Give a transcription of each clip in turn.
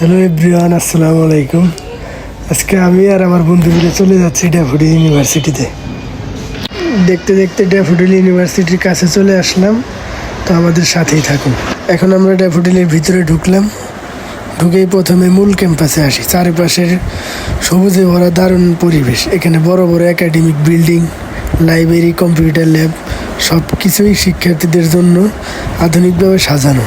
Hello everyone আসসালামু আলাইকুম আজকে আমি আর আমার বন্ধু মিলে চলে যাচ্ছি ড্যাফোডিল ইউনিভার্সিটিতে দেখতে দেখতে ড্যাফোডিল ইউনিভার্সিটির কাছে চলে আসলাম। তো আমাদের সাথেই থাকুন। এখন আমরা ড্যাফোডিলের ভিতরে ঢুকলাম। ঢুকেই প্রথমে মূল ক্যাম্পাসে আসি। চারিপাশের সবুজে ভরা দারুণ পরিবেশ। এখানে বড় বড় academic building library computer lab সব কিছুই শিক্ষার্থীদের জন্য আধুনিকভাবে সাজানো।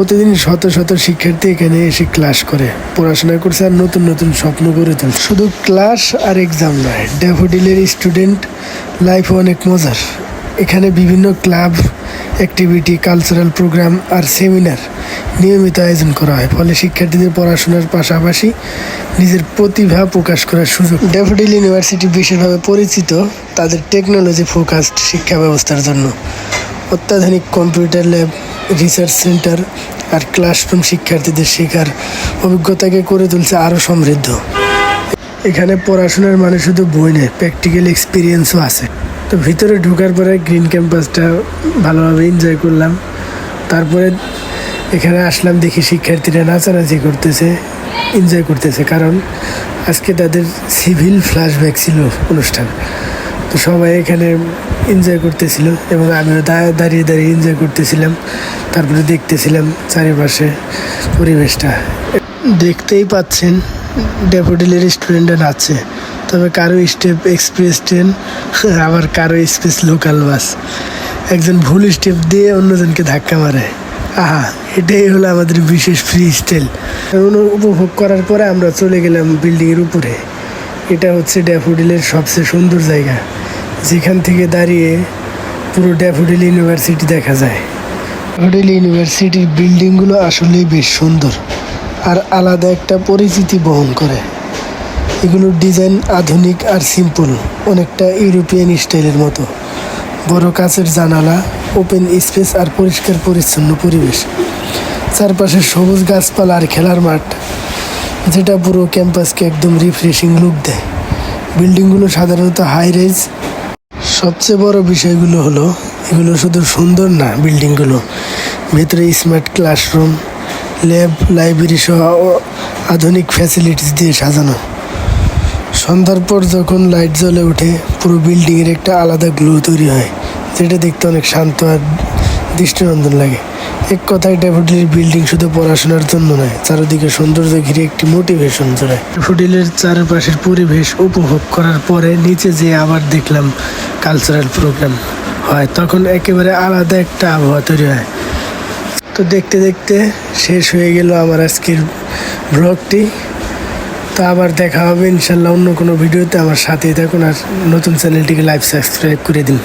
প্রতিদিন শত শত শিক্ষার্থী এখানে এসে ক্লাস করে, পড়াশোনা করছে আর নতুন নতুন স্বপ্ন গড়ে তুলছে। শুধু ক্লাস আর এক্সাম নয় ড্যাফোডিলের স্টুডেন্ট লাইফ অনেক মজার। এখানে বিভিন্ন ক্লাব অ্যাক্টিভিটি কালচারাল প্রোগ্রাম আর সেমিনার নিয়মিত আয়োজন করা হয়। ফলে শিক্ষার্থীদের পড়াশোনার পাশাপাশি নিজের প্রতিভা প্রকাশ করার সুযোগ। ড্যাফোডিল ইউনিভার্সিটি বিশেষভাবে পরিচিত তাদের টেকনোলজি ফোকাসড শিক্ষা ব্যবস্থার জন্য। অত্যাধুনিক কম্পিউটার ল্যাব রিসার্চ সেন্টার আর ক্লাসরুম শিক্ষার্থীদের শেখার অভিজ্ঞতাকে করে তুলছে আরও সমৃদ্ধ। এখানে পড়াশোনার মানে শুধু বই নেই প্র্যাকটিক্যাল এক্সপিরিয়েন্সও আছে। তো ভিতরে ঢোকার পরে গ্রিন ক্যাম্পাসটা ভালোভাবে এনজয় করলাম। তারপরে এখানে আসলাম দেখি শিক্ষার্থীরা নাচানাচি করতেছে এনজয় করতেছে। কারণ আজকে তাদের সিভিল ফ্ল্যাশব্যাক ছিল অনুষ্ঠান। তো সবাই এখানে এনজয় করতেছিল এবং আমিও দাঁড়িয়ে দাঁড়িয়ে এনজয় করতেছিলাম। তারপরে দেখতেছিলাম চারিপাশে পরিবেশটা। দেখতেই পাচ্ছেন ডেপুটিলের স্টুডেন্টরা নাচছে তবে কারও স্টেপ এক্সপ্রেস ট্রেন আবার কারও এক্সপ্রেস লোকাল বাস একজন ভুল স্টেপ দিয়ে অন্যজনকে ধাক্কা মারে। আহা, এটাই হলো আমাদের বিশেষ ফ্রি স্টাইল উপভোগ করার পরে আমরা চলে গেলাম বিল্ডিংয়ের উপরে। এটা হচ্ছে ড্যাফোডিলের সবচেয়ে সুন্দর জায়গা। যেখান থেকে দাঁড়িয়ে পুরো ড্যাফোডিল ইউনিভার্সিটি দেখা যায়। ড্যাফোডিল ইউনিভার্সিটির বিল্ডিংগুলো আসলেই বেশ সুন্দর আর আলাদা একটা পরিচিতি বহন করে। এগুলোর ডিজাইন আধুনিক আর সিম্পল, অনেকটা ইউরোপিয়ান স্টাইলের মতো। বড় কাচের জানালা, ওপেন স্পেস আর পরিষ্কার পরিচ্ছন্ন পরিবেশ। চারপাশে সবুজ গাছপালা আর খেলার মাঠ, যেটা পুরো ক্যাম্পাসকে একদম রিফ্রেশিং লুক দেয়। বিল্ডিংগুলো সাধারণত হাই রেজ সবচেয়ে বড় বিষয়গুলো হলো, এগুলো শুধু সুন্দর না বিল্ডিংগুলো ভেতরে স্মার্ট ক্লাসরুম ল্যাব লাইব্রেরি সহ আধুনিক ফ্যাসিলিটিস দিয়ে সাজানো। সন্ধ্যার পর যখন লাইট জ্বলে ওঠে, পুরো বিল্ডিংয়ের একটা আলাদা গ্লো তৈরি হয়, যেটা দেখতে অনেক শান্ত আর দৃষ্টিনন্দন লাগে। এক কথায় ড্যাফোডিলের বিল্ডিং শুধু পড়াশোনার জন্য নয়, চারিদিকে সৌন্দর্য ঘিরে একটি মোটিভেশন জোড়ায়। ড্যাফোডিলের চারপাশের পরিবেশ উপভোগ করার পরে নিচে যেয়ে আবার দেখলাম কালচারাল প্রোগ্রাম হয়, তখন একেবারে আলাদা একটা আবহাওয়া তৈরি হয়। তো দেখতে দেখতে শেষ হয়ে গেল আমার আজকের ব্লগটি তো আবার দেখা হবে ইনশাল্লাহ অন্য কোনো ভিডিওতে। আমার সাথেই থাকুন আর নতুন চ্যানেলটিকে লাইভ সাবস্ক্রাইব করে দিন।